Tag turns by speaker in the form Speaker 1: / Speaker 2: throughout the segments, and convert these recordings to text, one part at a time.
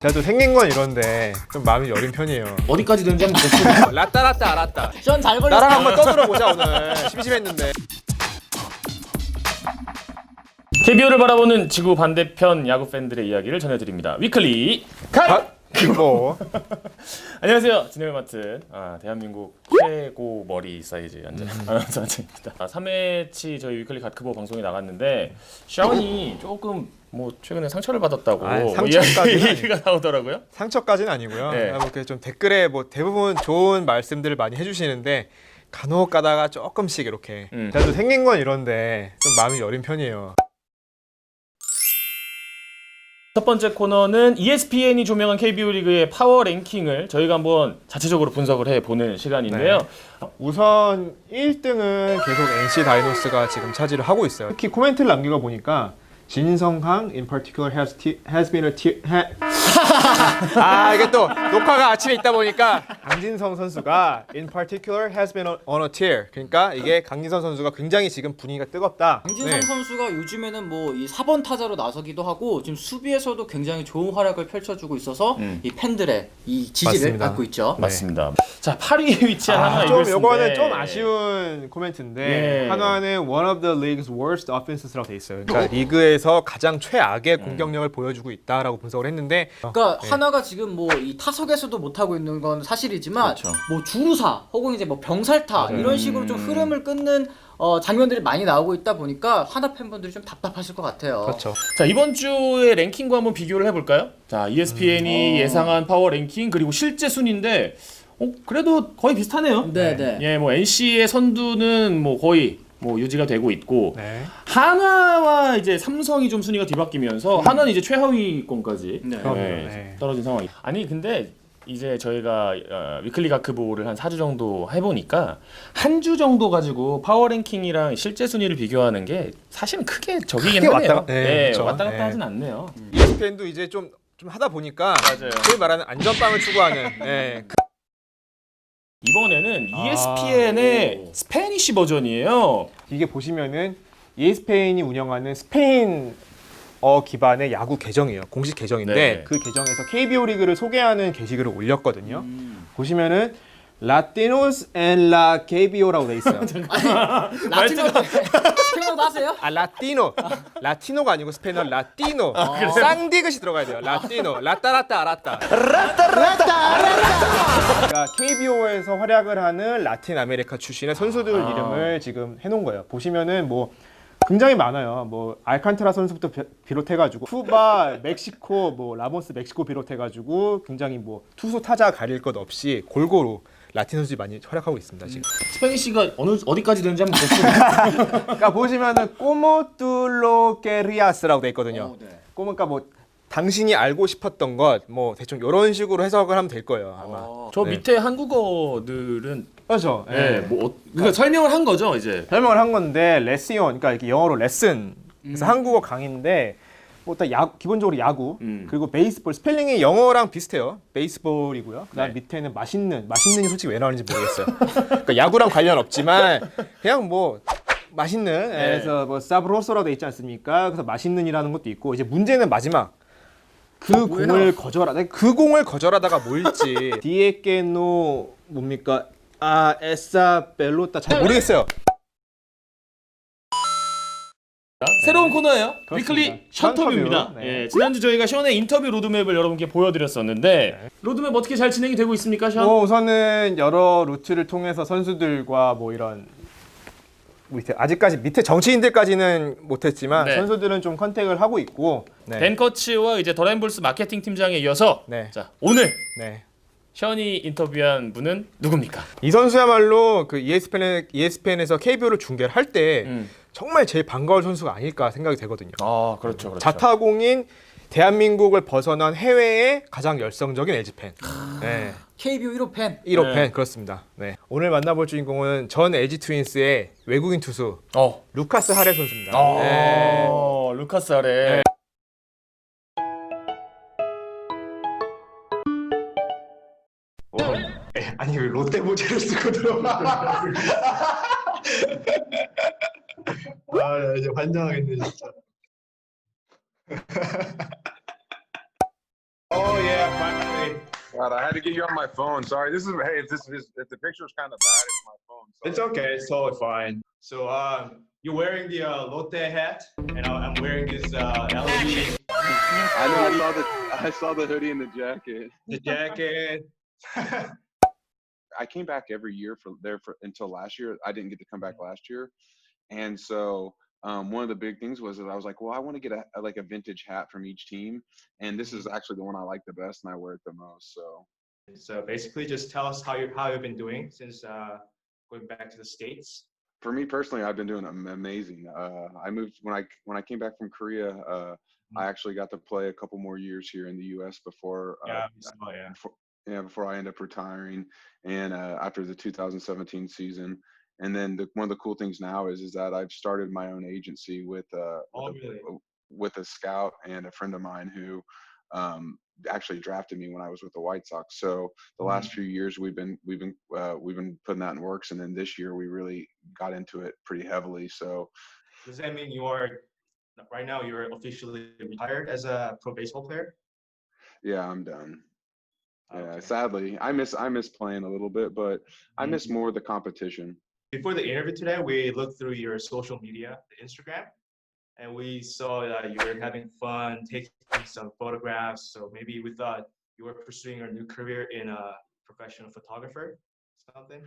Speaker 1: 제가 또 생긴 건 이런데 좀 마음이 여린 편이에요.
Speaker 2: 어디까지 되는지 한번 보시죠.
Speaker 1: 라따 라따 알았다.
Speaker 3: 전잘 걸렸어.
Speaker 1: 나랑 한번 떠들어 보자 오늘. 심심했는데.
Speaker 2: KBO를 바라보는 지구 반대편 야구 팬들의 이야기를 전해드립니다. 위클리
Speaker 1: 갓! 그리고
Speaker 2: 안녕하세요. 진행을 맡은 아, 대한민국 최고 머리 사이즈 연재 아나운서 한입니다 3회치 저희 위클리 갓크보 방송에 나갔는데 샤온이 조금 뭐 최근에 상처를 받았다고
Speaker 1: 아이,
Speaker 2: 뭐
Speaker 1: 상처까지는
Speaker 2: 얘기가 나오더라고요.
Speaker 1: 상처까지는 아니고요.
Speaker 2: 네.
Speaker 1: 아, 뭐 이렇게 좀 댓글에 뭐 대부분 좋은 말씀들을 많이 해주시는데 간혹 가다가 조금씩 이렇게
Speaker 2: 음.
Speaker 1: 또 생긴 건 이런데 좀 마음이 여린 편이에요.
Speaker 2: 첫 번째 코너는 ESPN이 조명한 KBO 리그의 파워 랭킹을 저희가 한번 자체적으로 분석을 해 보는 시간인데요.
Speaker 1: 우선 1등은 계속 NC 다이노스가 지금 차지를 하고 있어요. 특히 코멘트를 남기고 보니까 진성항 in particular has, t- has been a tier ha- 아 이게 또 녹화가 아침에 있다 보니까 강진성 선수가 in particular has been on a tear 그러니까 이게 강진성 선수가 굉장히 지금 분위기가 뜨겁다.
Speaker 3: 강진성
Speaker 1: 네.
Speaker 3: 선수가 요즘에는 뭐 이 4번 타자로 나서기도 하고 지금 수비에서도 굉장히 좋은 활약을 펼쳐주고 있어서
Speaker 2: 음.
Speaker 3: 이 팬들의 이 지지를
Speaker 1: 맞습니다.
Speaker 3: 받고 있죠.
Speaker 2: 맞습니다. 자, 8위에 위치한 하나
Speaker 1: 아, 좀
Speaker 2: 이글스인데
Speaker 1: 요거는 좀 아쉬운 코멘트인데
Speaker 2: 예.
Speaker 1: 한화는 one of the league's worst offenses라고 돼 있어요. 그러니까 리그에 서 가장 최악의 공격력을 보여주고 있다라고 분석을 했는데
Speaker 3: 그러니까
Speaker 1: 네.
Speaker 3: 하나가 지금 뭐 이 타석에서도 못 하고 있는 건 사실이지만
Speaker 2: 그렇죠.
Speaker 3: 뭐 주루사 혹은 이제 뭐 병살타. 이런 식으로 좀
Speaker 2: 음.
Speaker 3: 흐름을 끊는 어, 장면들이 많이 나오고 있다 보니까 하나 팬분들이 좀 답답하실 것 같아요.
Speaker 1: 그렇죠.
Speaker 2: 자 이번 주의 랭킹과 한번 비교를 해볼까요? 자 ESPN이
Speaker 3: 음.
Speaker 2: 예상한 파워 랭킹 그리고 실제 순인데 어, 그래도 거의 비슷하네요.
Speaker 3: 네, 네.
Speaker 2: 예, 뭐 NC의 선두는 뭐 거의 뭐 유지가 되고 있고
Speaker 1: 네.
Speaker 2: 한화와 이제 삼성이 좀 순위가 뒤바뀌면서 한화는 이제 최하위권까지
Speaker 3: 네.
Speaker 2: 예,
Speaker 1: 그럼요. 네.
Speaker 2: 떨어진 상황이. 아니 근데 이제 저희가 어, 위클리 가크보를 한 4주 정도 해보니까 한 주 정도 가지고 파워 랭킹이랑 실제 순위를 비교하는 게 사실은 크게 적이긴
Speaker 1: 크게
Speaker 2: 하네요.
Speaker 1: 왔다 가- 네,
Speaker 2: 예,
Speaker 1: 그렇죠.
Speaker 2: 왔다 갔다
Speaker 1: 네.
Speaker 2: 하진 않네요.
Speaker 1: ESPN도 이제 좀, 좀 하다 보니까
Speaker 2: 맞아요.
Speaker 1: 소위 말하는 안전빵을 추구하는 예, 그-
Speaker 2: 이번에는
Speaker 1: 아,
Speaker 2: ESPN의
Speaker 3: 오.
Speaker 2: 스페니쉬 버전이에요.
Speaker 1: 이게 보시면은 ESPN이 운영하는 스페인 어 기반의 야구 계정이에요. 공식 계정인데
Speaker 2: 네.
Speaker 1: 그 계정에서 KBO 리그를 소개하는 게시글을 올렸거든요.
Speaker 3: 음.
Speaker 1: 보시면은 Latinos and la KBO라고 돼 있어요.
Speaker 3: 라틴어 스페인어도 하세요?
Speaker 1: 아 라티노 라티노가 아니고 스페인어 라티노
Speaker 3: 그래요?
Speaker 1: 쌍디귿이 들어가야 돼요 라티노 라따라따 알았다 그러 니까 KBO에서 활약을 하는 라틴 아메리카 출신의 선수들
Speaker 2: 아.
Speaker 1: 이름을 지금 해놓은 거예요 보시면은 뭐 굉장히 많아요 뭐 알칸트라 선수부터 비- 비롯해가지고 쿠바 멕시코 뭐 라모스 멕시코 비롯해가지고 굉장히 뭐 투수 타자 가릴 것 없이 골고루 라틴 선수들이 많이 활약하고 있습니다 지금
Speaker 2: 스페니쉬가 어느 어디까지 되는지 한번 보시죠.
Speaker 1: 그러니까 보시면은 꼬모툴로케리아스라고 돼 있거든요.
Speaker 3: 어, 네.
Speaker 1: 꼬모가 뭐 당신이 알고 싶었던 것 뭐 대충 이런 식으로 해석을 하면 될 거예요 아마.
Speaker 3: 어.
Speaker 2: 저
Speaker 1: 네.
Speaker 2: 밑에 한국어들은
Speaker 1: 그렇죠.
Speaker 2: 예, 뭐 어, 그러니까 설명을 한 거죠 이제.
Speaker 1: 설명을 한 건데 레시온 그러니까 이렇게 영어로 레슨 그래서
Speaker 3: 음.
Speaker 1: 한국어 강의인데 뭐다 야 기본적으로 야구
Speaker 2: 음.
Speaker 1: 그리고 베이스볼 스펠링이 영어랑 비슷해요. 베이스볼이고요. 그다음
Speaker 2: 네.
Speaker 1: 밑에는 맛있는 맛있는이 솔직히 왜 나오는지 모르겠어요. 그러니까 야구랑 관련 없지만 그냥 뭐 맛있는
Speaker 2: 네.
Speaker 1: 그래서 뭐 사브로소라고 돼 있지 않습니까? 그래서 맛있는이라는 것도 있고 이제 문제는 마지막 그
Speaker 3: 뭐야?
Speaker 1: 공을 거절하다 그 공을 거절하다가 뭘지 디에케노 뭡니까? 아 에사 벨로타 잘 모르겠어요.
Speaker 2: 새로운 코너예요.
Speaker 1: 그렇습니다.
Speaker 2: 위클리 션터뷰입니다.
Speaker 1: 션터뷰. 네.
Speaker 2: 예, 지난주 저희가 션의 인터뷰 로드맵을 여러분께 보여드렸었는데 로드맵 어떻게 잘 진행이 되고 있습니까, 션?
Speaker 1: 뭐 우선은 여러 루트를 통해서 선수들과 뭐 이런 밑에 아직까지 밑에 정치인들까지는 못했지만
Speaker 2: 네.
Speaker 1: 선수들은 좀 컨택을 하고 있고 네.
Speaker 2: 벤 커츠와 이제 더랜블스 마케팅 팀장에 이어서
Speaker 1: 네.
Speaker 2: 자 오늘
Speaker 1: 네.
Speaker 2: 션이 인터뷰한 분은 누굽니까?
Speaker 1: 이 선수야말로 그 ESPN ESPN에서 KBO를 중계를 할 때
Speaker 2: 음.
Speaker 1: 정말 제일 반가울 선수가 아닐까 생각이 되거든요.
Speaker 2: 아 그렇죠, 그렇죠.
Speaker 1: 자타공인 대한민국을 벗어난 해외의 가장 열성적인 LG 팬. 네.
Speaker 3: KBO 1호 팬.
Speaker 1: 1호
Speaker 2: 네.
Speaker 1: 팬 그렇습니다. 네. 오늘 만나볼 주인공은 전 LG 트윈스의 외국인 투수
Speaker 2: 어.
Speaker 1: 루카스 하레 선수입니다.
Speaker 2: 어,
Speaker 1: 네.
Speaker 2: 루카스 아레.
Speaker 1: 네.
Speaker 4: 아니 왜 롯데 모자를 쓰고 들어와? 아, 나 이제 환장하겠네 진짜.
Speaker 5: God, I had to get you on my phone. Sorry. This is hey. If this is if the picture's kind of bad, it's my phone. Sorry.
Speaker 4: It's okay. It's totally fine. So um, you're wearing the uh, Lotte hat, and I- I'm wearing this uh, LG
Speaker 5: I know. I saw the I saw the hoodie and the jacket.
Speaker 4: the jacket.
Speaker 5: I came back every year for there for until last year. I didn't get to come back last year, and so um, one of the big things was that I was like, well, I want to get a, a- like a vintage hat from each team, and this is actually the one I like the best and I wear it the most. So
Speaker 4: so basically, just tell us how you how you've been doing since uh, going back to the states.
Speaker 5: for me personally, I've been doing amazing. Uh, I moved when I when I came back from Korea. Uh, I actually got to play a couple more years here in the U.S. before uh,
Speaker 4: Yeah, yeah.
Speaker 5: before, yeah, before I end up retiring, and uh, after the 2017 season. And then the, one of the cool things now is is that I've started my own agency with uh,
Speaker 4: Oh,
Speaker 5: with, a, with a scout and a friend of mine who um, actually drafted me when I was with the White Sox. So the last few years we've been we've been uh, we've been putting that in works, and then this year we really got into it pretty heavily. So
Speaker 4: Does that mean you are right now you're officially retired as a pro baseball player?
Speaker 5: yeah, I'm done. Yeah, sadly, I miss I miss playing a little bit, but I
Speaker 4: Mhm.
Speaker 5: miss more the competition.
Speaker 4: Before the interview today, we looked through your social media, the Instagram, and we saw that you were having fun taking some photographs. So maybe we thought you were pursuing a new career in a professional photographer, something.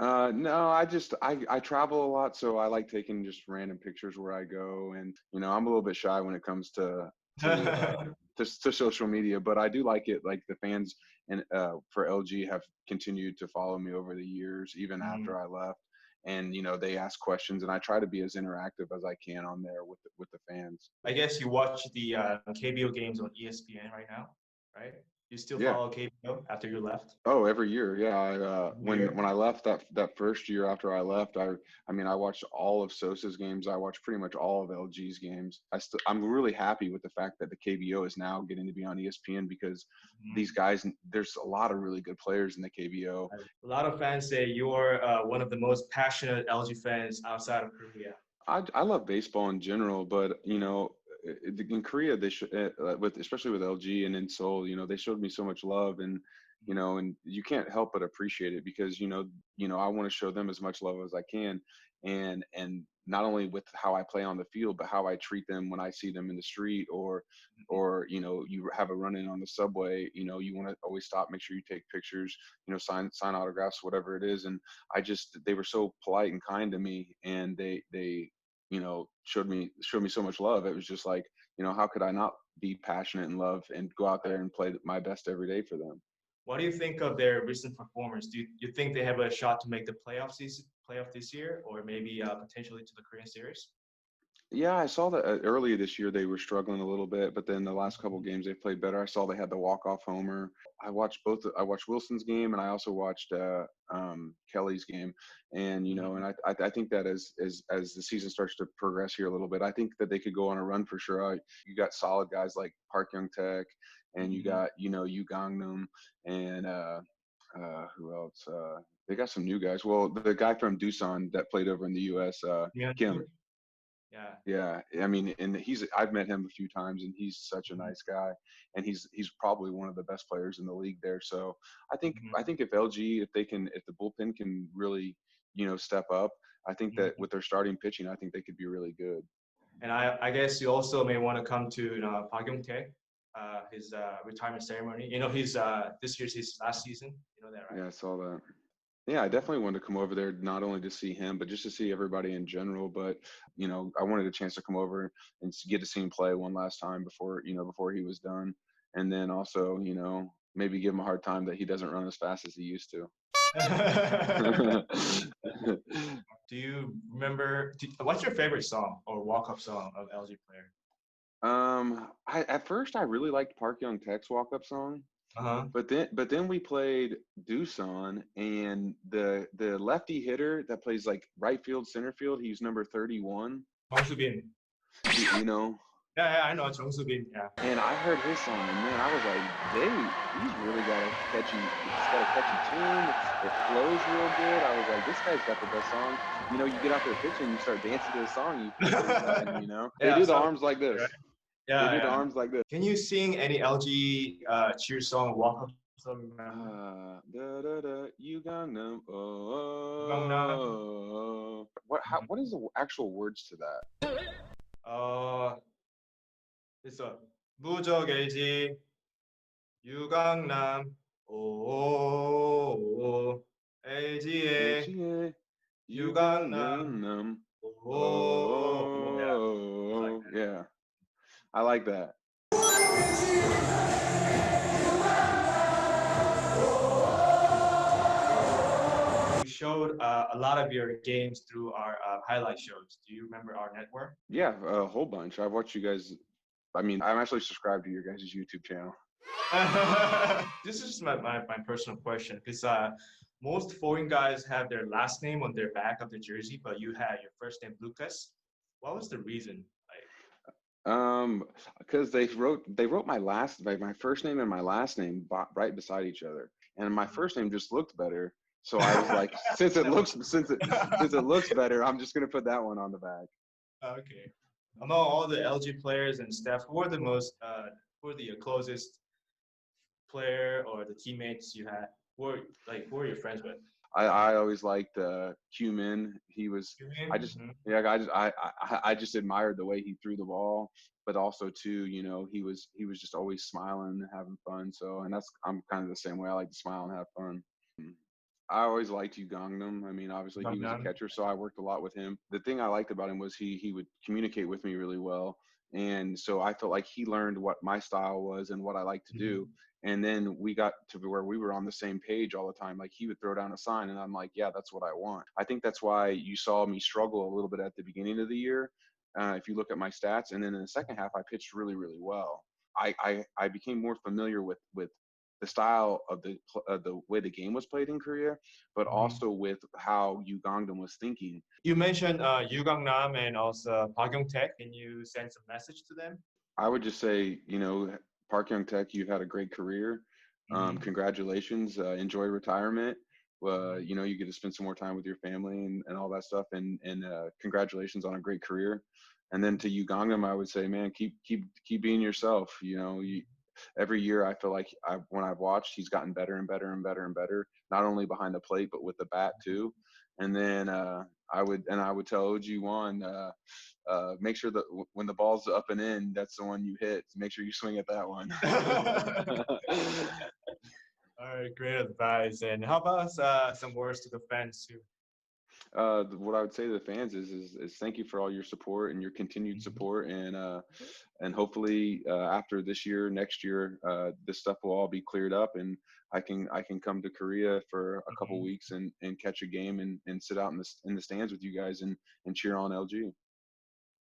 Speaker 5: Uh, no, I just I I travel a lot, so I like taking just random pictures where I go, and you know I'm a little bit shy when it comes to to, uh, to, to social media, but I do like it. Like the fans and uh, for LG have continued to follow me over the years, even
Speaker 4: Mhm.
Speaker 5: after I left. And you know they ask questions, and I try to be as interactive as I can on there with the, with the fans.
Speaker 4: I guess you watch the uh, KBO games on ESPN right now, right? You still
Speaker 5: Yeah.
Speaker 4: follow KBO after you left?
Speaker 5: Oh, every year, yeah. I, uh, when
Speaker 4: year.
Speaker 5: when I left that that first year after I left, I I mean I watched all of Sosa's games. I watched pretty much all of LG's games. I still I'm really happy with the fact that the KBO is now getting to be on ESPN because
Speaker 4: Mm-hmm.
Speaker 5: these guys, there's a lot of really good players in the KBO.
Speaker 4: A lot of fans say you're uh, one of the most passionate LG fans outside of Korea.
Speaker 5: I I love baseball in general, but you know, in Korea they sh- uh, with especially with LG and in Seoul, you know, they showed me so much love and you know, and you can't help but appreciate it because you know, you know, I want to show them as much love as I can, and and not only with how I play on the field, but how I treat them when I see them in the street or or you know, you have a run in on the subway, you know, you want to always stop, make sure you take pictures, you know, sign sign autographs, whatever it is, and I just they were so polite and kind to me, and they they you know showed me showed me so much love. It was just like you know how could I not be passionate and love and go out there and play my best every day for them.
Speaker 4: What do you think of their recent performance? Do you, you think they have a shot to make the playoffs this playoff this year, or maybe uh, potentially to the Korean Series?
Speaker 5: Yeah, I saw that uh, earlier this year they were struggling a little bit, but then the last couple games they played better. I saw they had the walk off homer. I watched both. I watched Wilson's game and I also watched uh, um, Kelly's game. And you know, and I, I I think that as as as the season starts to progress here a little bit, I think that they could go on a run for sure. I, you got solid guys like Park Young Tech, and you
Speaker 4: Mhm.
Speaker 5: got you know Yu Gangnam and uh, uh, who else? Uh, they got some new guys. Well, the guy from Doosan that played over in the U.S. Uh,
Speaker 4: Yeah.
Speaker 5: Kim.
Speaker 4: Yeah.
Speaker 5: Yeah, I mean, and he's I've met him a few times, and he's such a
Speaker 4: Mhm.
Speaker 5: nice guy, and he's he's probably one of the best players in the league there. So I think
Speaker 4: Mhm.
Speaker 5: I think if LG if they can if the bullpen can really you know step up, I think that
Speaker 4: Mhm.
Speaker 5: with their starting pitching, I think they could be really good.
Speaker 4: And I, I guess you also may want to come to you know, Park Young Tae, uh, his uh, retirement ceremony. You know, he's uh, this year's his last season. You know that, right?
Speaker 5: Yeah, I saw that. Yeah, I definitely wanted to come over there not only to see him, but just to see everybody in general. But you know, I wanted a chance to come over and get to see him play one last time before you know before he was done, and then also you know maybe give him a hard time that he doesn't run as fast as he used to.
Speaker 4: do you remember? Do, what's your favorite song or walk-up song of LG player?
Speaker 5: um, I at first I really liked Park Young Tech's walk up song,
Speaker 4: uh-huh.
Speaker 5: But then but then we played Dusan, and the the lefty hitter that plays like right field center field, he's number 31.
Speaker 4: Hong Subin. Bin,
Speaker 5: you know.
Speaker 4: Yeah, yeah, I know Chung Subin, yeah.
Speaker 5: And I heard his song and man, I was like, they he's really got a catchy it's got a catchy tune. It flows real good. I was like, this guy's got the best song. You know, you get out there pitching, you start dancing to the song, you, you know.
Speaker 4: yeah, they
Speaker 5: do the
Speaker 4: so,
Speaker 5: arms like this. Right?
Speaker 4: Yeah.
Speaker 5: they do the
Speaker 4: yeah.
Speaker 5: arms like this.
Speaker 4: Can you sing any LG uh, cheer song walk-up
Speaker 1: Some
Speaker 5: Uh, da, da, da, you Gangnam. Oh,
Speaker 1: Gangnam.
Speaker 5: what? How, what is the actual words to that?
Speaker 1: 어 있어 무적 LG 유강남 오 LG의
Speaker 5: LG의
Speaker 1: you
Speaker 5: you
Speaker 1: Gangnam.
Speaker 5: Gangnam.
Speaker 1: 오
Speaker 5: Oh, yeah. I like that.
Speaker 1: We showed uh, a lot of your games through our uh, highlight shows. Do you remember our network?
Speaker 5: Yeah, a whole bunch. I've watched you guys. I mean, I'm actually subscribed to your guys' YouTube channel.
Speaker 1: this is my, my, my personal question because uh, most foreign guys have their last name on their back of the jersey, but you had your first name Lucas. What was the reason? Like,
Speaker 5: Um, because they wrote they wrote my last my, my first name and my last name right beside each other, and my first name just looked better. So I was like, since it looks since it since it looks better, I'm just gonna put that one on the back.
Speaker 1: okay. Among all the LG players and staff, who are the most, uh, who are the closest player or the teammates you had? Who are like who are your friends with?
Speaker 5: I I always liked uh, Cumin. He was I just-
Speaker 1: Mhm.
Speaker 5: yeah I just I, I I just admired the way he threw the ball, but also too you know he was he was just always smiling and having fun. So and that's I'm kind of the same way. I like to smile and have fun. I always liked you Gangnam. I mean, obviously he was a catcher, so I worked a lot with him. The thing I liked about him was he he would communicate with me really well, and so I felt like he learned what my style was and what I like to do. And then we got to where we were on the same page all the time. Like he would throw down a sign, and I'm like, yeah, that's what I want. I think that's why you saw me struggle a little bit at the beginning of the year. Uh, if you look at my stats, and then in the second half, I pitched really, really well. I I, I became more familiar with with the style of the uh, the way the game was played in Korea, but
Speaker 1: Mhm.
Speaker 5: also with how Yu Gangdam was thinking.
Speaker 1: You mentioned uh, Yu Gangnam and also Park Young. Can you send some message to them?
Speaker 5: I would just say, you know, Park Young Tech, you've had a great career. Um,
Speaker 1: Mhm.
Speaker 5: congratulations. Uh, enjoy retirement. Uh, you know, you get to spend some more time with your family and, and all that stuff. And and uh, congratulations on a great career. And then to you, Gangnam, I would say, man, keep keep keep being yourself. You know, you, every year I feel like I, when I've watched, he's gotten better and better and better and better. Not only behind the plate, but with the bat too. And then uh, I would and I would tell OG one, uh, uh, make sure that w- when the ball's up and in, that's the one you hit. Make sure you swing at that one.
Speaker 1: All right, great advice. And how about uh, some words to the fans too?
Speaker 5: Uh, what I would say to the fans is, is is thank you for all your support and your continued
Speaker 1: Mhm.
Speaker 5: support, and uh, and hopefully uh, after this year, next year, uh, this stuff will all be cleared up, and I can I can come to Korea for a couple
Speaker 1: Mhm.
Speaker 5: weeks and and catch a game and and sit out in the in the stands with you guys and and cheer on LG.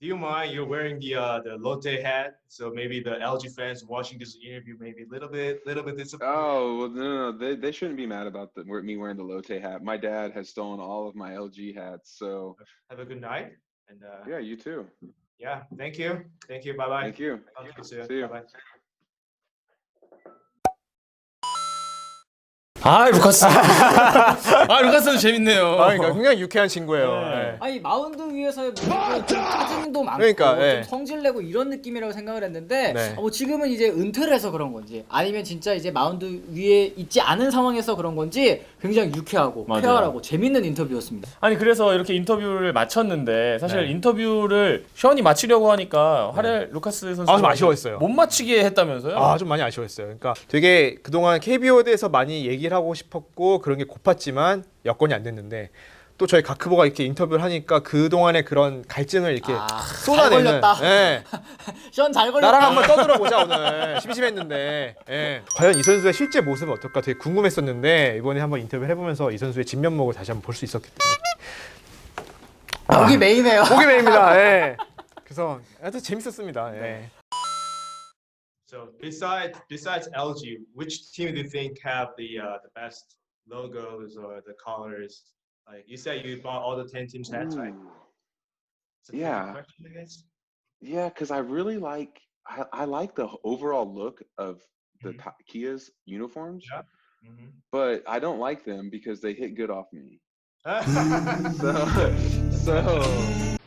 Speaker 1: Do you mind you're wearing the uh, the Lotte hat? So maybe the LG fans watching this interview maybe a little bit little bit disappointed.
Speaker 5: Oh well, no, no, no, they they shouldn't be mad about the, me wearing the Lotte hat. My dad has stolen all of my LG hats, so
Speaker 1: Have a good night. And uh,
Speaker 5: yeah, you too.
Speaker 1: yeah, thank you. Thank you. Bye bye.
Speaker 5: Thank you.
Speaker 1: To you.
Speaker 5: See you.
Speaker 1: Bye-bye.
Speaker 2: 아 루카스. 아 루카스는 재밌네요.
Speaker 1: 아, 그러니까 굉장히 유쾌한 친구예요.
Speaker 2: 네.
Speaker 1: 네.
Speaker 3: 아니 마운드 위에서의 좀 짜증도 많고
Speaker 1: 그러니까, 예.
Speaker 3: 좀 성질 내고 이런 느낌이라고 생각을 했는데
Speaker 1: 네.
Speaker 3: 어, 뭐 지금은 이제 은퇴를 해서 그런 건지 아니면 진짜 이제 마운드 위에 있지 않은 상황에서 그런 건지 굉장히 유쾌하고
Speaker 2: 맞아요.
Speaker 3: 쾌활하고 재밌는 인터뷰였습니다.
Speaker 2: 아니 그래서 이렇게 인터뷰를 마쳤는데 사실
Speaker 1: 네.
Speaker 2: 인터뷰를 션이 마치려고 하니까 하렐 루카스 선수
Speaker 1: 아, 좀 아쉬워했어요.
Speaker 2: 못 마치게 했다면서요?
Speaker 1: 아, 좀 많이 아쉬웠어요. 그러니까 되게 그동안 KBO에 대해서 많이 얘기를 하고 싶었고 그런 게 고팠지만 여건이 안 됐는데 또 저희 가크보가 이렇게 인터뷰를 하니까 그 동안의 그런 갈증을 이렇게
Speaker 3: 아, 잘
Speaker 1: 쏟아내는
Speaker 3: 걸렸다.
Speaker 1: 예.
Speaker 3: 션잘 걸렸다.
Speaker 1: 나랑 한번 떠들어 보자 오늘 심심했는데 예. 과연 이 선수의 실제 모습은 어떨까 되게 궁금했었는데 이번에 한번 인터뷰를 해보면서 이 선수의 진면목을 다시 한번 볼 수 있었기 때문에
Speaker 3: 여기 메인이에요.
Speaker 1: 보기맨입니다. 예. 그래서 하여튼 재밌었습니다. 예. So besides besides LG, which team do you think have the uh, the best logos or the colors? Like you said, you bought all the ten teams hats, right?
Speaker 5: Ooh.
Speaker 1: It's a fair
Speaker 5: Yeah.
Speaker 1: question,
Speaker 5: Yeah, because I really like I, I like the overall look of the
Speaker 1: Mhm.
Speaker 5: Ta- Kia's uniforms,
Speaker 1: Yeah. Mhm.
Speaker 5: but I don't like them because they hit good off me.
Speaker 1: Mm-hmm.
Speaker 5: So so